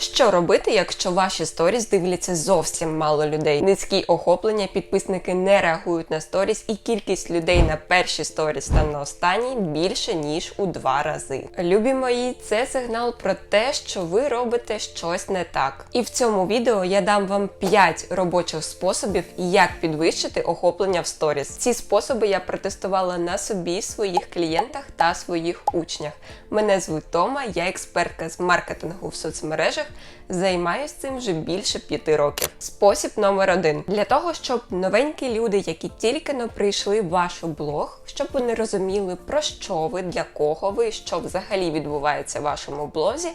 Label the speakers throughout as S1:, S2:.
S1: Що робити, якщо ваші сторіс дивляться зовсім мало людей? Низькі охоплення, підписники не реагують на сторіс, і кількість людей на перші сторіс та на останній більше ніж у два рази. Любі мої, це сигнал про те, що ви робите щось не так. І в цьому відео я дам вам 5 робочих способів, як підвищити охоплення в сторіс. Ці способи я протестувала на собі, своїх клієнтах та своїх учнях. Мене звуть Тома, я експертка з маркетингу в соцмережах. Займаюсь цим вже більше п'яти років. Спосіб номер один для того, щоб новенькі люди, які тільки не прийшли в ваш блог, щоб вони розуміли про що ви, для кого ви, що взагалі відбувається в вашому блозі.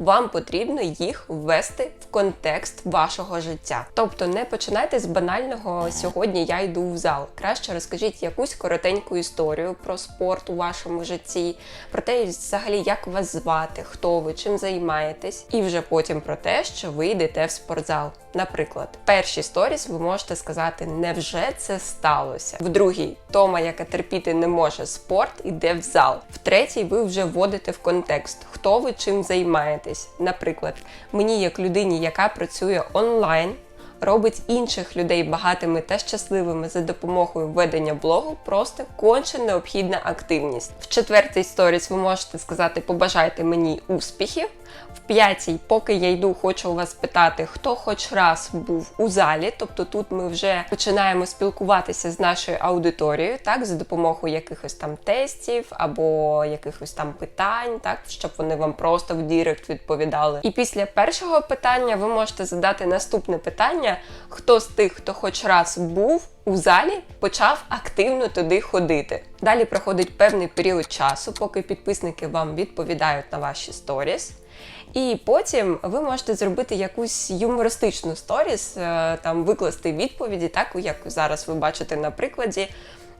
S1: Вам потрібно їх ввести в контекст вашого життя. Тобто не починайте з банального сьогодні я йду в зал. Краще розкажіть якусь коротеньку історію про спорт у вашому житті, про те, взагалі, як вас звати, хто ви, чим займаєтесь, і вже потім про те, що ви йдете в спортзал. Наприклад, в першій сторіс ви можете сказати, невже це сталося? В другій Тома, яка терпіти не може спорт, іде в зал. В третій ви вже вводите в контекст, хто ви чим займаєтесь. Наприклад, мені, як людині, яка працює онлайн. Робить інших людей багатими та щасливими за допомогою ведення блогу просто конче необхідна активність. В четвертій сторіс ви можете сказати Побажайте мені успіхів. В п'ятій, поки я йду, хочу у вас питати, хто хоч раз був у залі. Тобто тут ми вже починаємо спілкуватися з нашою аудиторією, так, за допомогою якихось там тестів або якихось там питань, так, щоб вони вам просто в Дірект відповідали. І після першого питання ви можете задати наступне питання: хто з тих, хто хоч раз був у залі, почав активно туди ходити. Далі проходить певний період часу, поки підписники вам відповідають на ваші сторіс. І потім ви можете зробити якусь юмористичну сторіс, е, там викласти відповіді, так як зараз ви бачите на прикладі.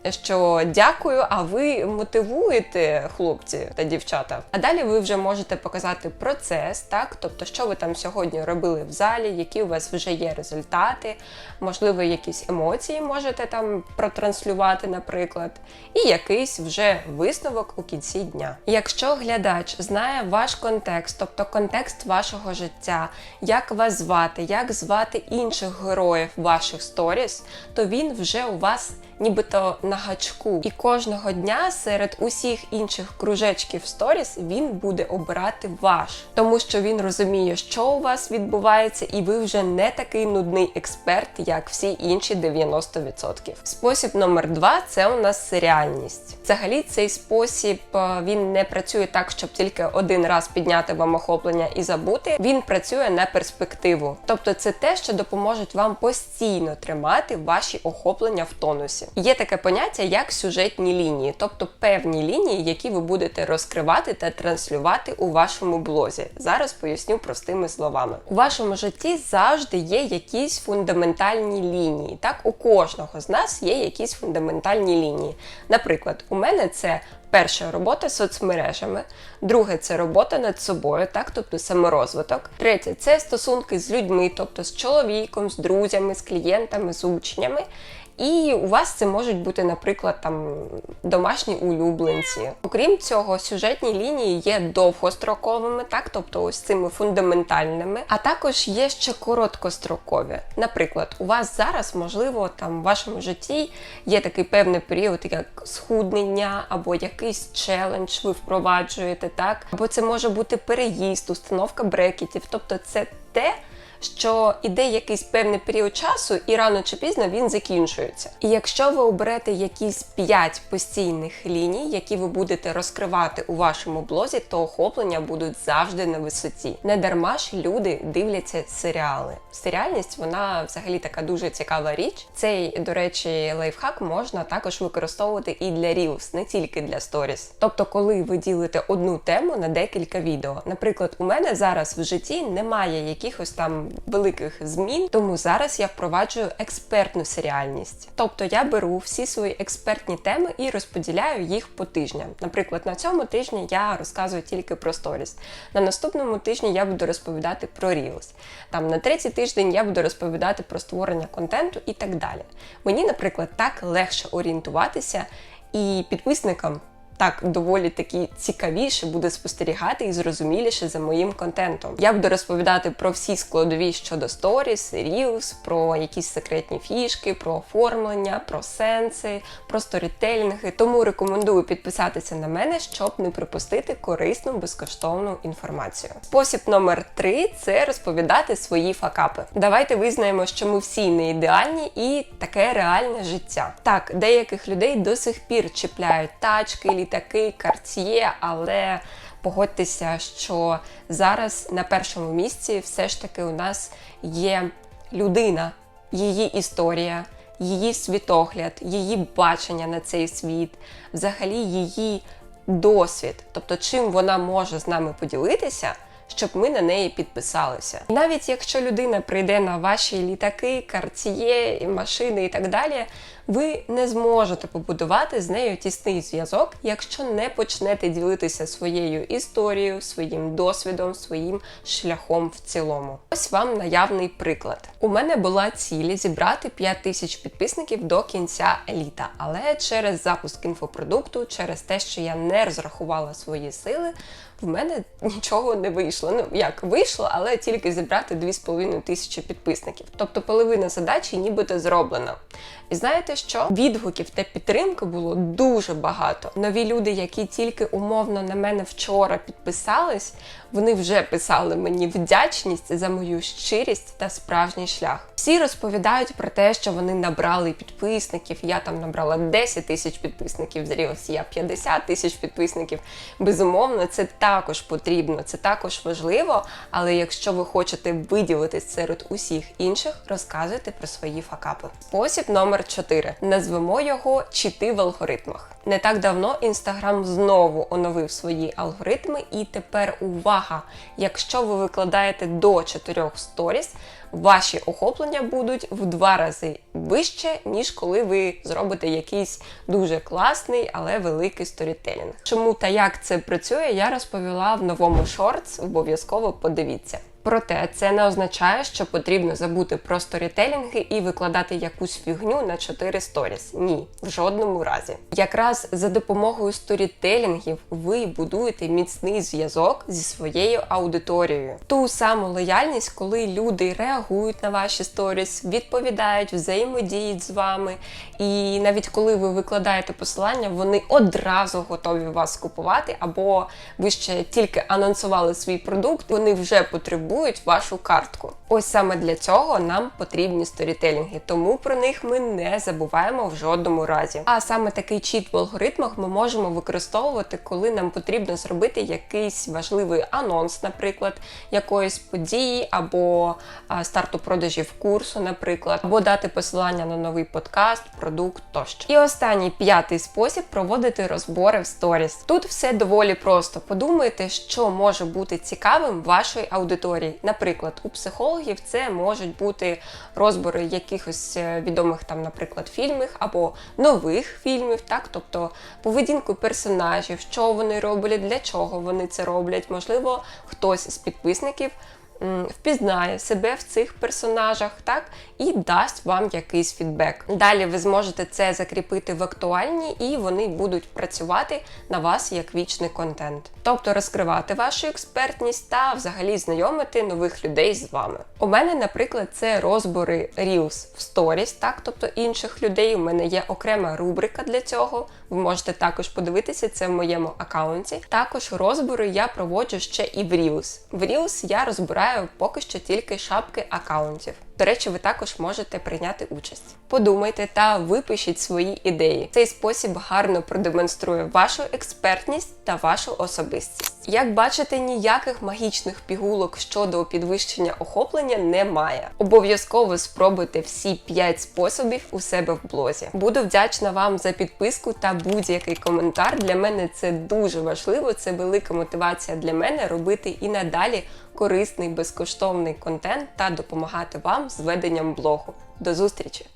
S1: Що дякую, а ви мотивуєте хлопці та дівчата. А далі ви вже можете показати процес, так тобто, що ви там сьогодні робили в залі, які у вас вже є результати, можливо, якісь емоції можете там протранслювати, наприклад, і якийсь вже висновок у кінці дня. Якщо глядач знає ваш контекст, тобто контекст вашого життя, як вас звати, як звати інших героїв ваших сторіс, то він вже у вас нібито на гачку. І кожного дня серед усіх інших кружечків сторіс він буде обирати ваш, тому що він розуміє, що у вас відбувається, і ви вже не такий нудний експерт, як всі інші 90%. Спосіб номер два це у нас серіальність. Взагалі, цей спосіб е, він не працює так, щоб тільки один раз підняти вам охоплення і забути. Він працює на перспективу. Тобто, це те, що допоможе вам постійно тримати ваші охоплення в тонусі. Є таке поняття, як сюжетні лінії, тобто певні лінії, які ви будете розкривати та транслювати у вашому блозі. Зараз поясню простими словами. У вашому житті завжди є якісь фундаментальні лінії. Так, у кожного з нас є якісь фундаментальні лінії. Наприклад, у мене це. Перша робота з соцмережами, друге це робота над собою, так, тобто саморозвиток. Третє це стосунки з людьми, тобто з чоловіком, з друзями, з клієнтами, з учнями. І у вас це можуть бути, наприклад, там домашні улюбленці. Окрім цього, сюжетні лінії є довгостроковими, так, тобто ось цими фундаментальними, а також є ще короткострокові. Наприклад, у вас зараз, можливо, там в вашому житті є такий певний період, як схуднення, або якийсь челендж ви впроваджуєте, так, або це може бути переїзд, установка брекетів, тобто це те що іде якийсь певний період часу, і рано чи пізно він закінчується. І якщо ви оберете якісь 5 постійних ліній, які ви будете розкривати у вашому блозі, то охоплення будуть завжди на висоті. Не дарма ж люди дивляться серіали. Серіальність вона взагалі така дуже цікава річ. Цей, до речі, лайфхак можна також використовувати і для Reels, не тільки для сторіс. Тобто, коли ви ділите одну тему на декілька відео. Наприклад, у мене зараз в житті немає якихось там великих змін, тому зараз я впроваджую експертну серіальність. Тобто я беру всі свої експертні теми і розподіляю їх по тижням. Наприклад, на цьому тижні я розказую тільки про сторіс. На наступному тижні я буду розповідати про Reels. Там на третій тиждень я буду розповідати про створення контенту і так далі. Мені, наприклад, так легше орієнтуватися і підписникам так доволі таки цікавіше буде спостерігати і зрозуміліше за моїм контентом. Я буду розповідати про всі складові щодо сторіс, Reels, про якісь секретні фішки, про оформлення, про сенси, про сторітелінги. Тому рекомендую підписатися на мене, щоб не пропустити корисну безкоштовну інформацію. Спосіб номер три це розповідати свої факапи. Давайте визнаємо, що ми всі не ідеальні і таке реальне життя. Так, деяких людей до сих пір чіпляють тачки, літаки, карт'є, але погодьтеся, що зараз на першому місці все ж таки у нас є людина, її історія, її світогляд, її бачення на цей світ, взагалі її досвід, тобто чим вона може з нами поділитися. Щоб ми на неї підписалися. Навіть якщо людина прийде на ваші літаки, картіє, машини і так далі, ви не зможете побудувати з нею тісний зв'язок, якщо не почнете ділитися своєю історією, своїм досвідом, своїм шляхом в цілому. Ось вам наявний приклад. У мене була ціль зібрати 5 тисяч підписників до кінця літа, але через запуск інфопродукту, через те, що я не розрахувала свої сили, в мене нічого не вийшло. Ну як вийшло, але тільки зібрати 2,5 тисячі підписників. Тобто половина задачі нібито зроблена. І знаєте що? Відгуків та підтримки було дуже багато. Нові люди, які тільки умовно на мене вчора підписались, вони вже писали мені вдячність за мою щирість та справжній шлях. Всі розповідають про те, що вони набрали підписників. Я там набрала 10 тисяч підписників, з я 50 тисяч підписників. Безумовно, це також потрібно, це також важливо. Але якщо ви хочете виділитись серед усіх інших, розказуйте про свої факапи. Спосіб номер 4. Назвемо його чити в алгоритмах. Не так давно Інстаграм знову оновив свої алгоритми, і тепер увага! Якщо ви викладаєте до 4 сторіс, ваші охоплення будуть в два рази вище, ніж коли ви зробите якийсь дуже класний, але великий сторітелінг. Чому та як це працює, я розповіла в новому шортс. Обов'язково подивіться. Проте це не означає, що потрібно забути про сторітелінги і викладати якусь фігню на 4 сторіс. Ні, в жодному разі. Якраз за допомогою сторітелінгів ви будуєте міцний зв'язок зі своєю аудиторією. Ту саму лояльність, коли люди реагують на ваші сторіс, відповідають, взаємодіють з вами. І навіть коли ви викладаєте посилання, вони одразу готові вас купувати, або ви ще тільки анонсували свій продукт, вони вже потребують вашу картку. Ось саме для цього нам потрібні сторітелінги, тому про них ми не забуваємо в жодному разі. А саме такий чіт в алгоритмах ми можемо використовувати, коли нам потрібно зробити якийсь важливий анонс, наприклад, якоїсь події або старту продажів курсу, наприклад, або дати посилання на новий подкаст, продукт тощо. І останній п'ятий спосіб проводити розбори в сторіс. Тут все доволі просто. Подумайте, що може бути цікавим вашої аудиторії. Наприклад, у психологів це можуть бути розбори якихось е, відомих там, наприклад, фільмів або нових фільмів, так, тобто поведінку персонажів, що вони роблять, для чого вони це роблять. Можливо, хтось з підписників впізнає себе в цих персонажах, так, і дасть вам якийсь фідбек. Далі ви зможете це закріпити в актуальні, і вони будуть працювати на вас як вічний контент. Тобто розкривати вашу експертність та взагалі знайомити нових людей з вами. У мене, наприклад, це розбори Reels в Stories, так, тобто інших людей. У мене є окрема рубрика для цього. Ви можете також подивитися це в моєму аккаунті. Також розбори я проводжу ще і в Reels. В Reels я розбираю поки що тільки шапки аккаунтів. До речі, ви також можете прийняти участь. Подумайте та випишіть свої ідеї. Цей спосіб гарно продемонструє вашу експертність та вашу особистість. Як бачите, ніяких магічних пігулок щодо підвищення охоплення немає. Обов'язково спробуйте всі 5 способів у себе в блозі. Буду вдячна вам за підписку та будь-який коментар. Для мене це дуже важливо. Це велика мотивація для мене робити і надалі корисний безкоштовний контент та допомагати вам з веденням блогу. До зустрічі!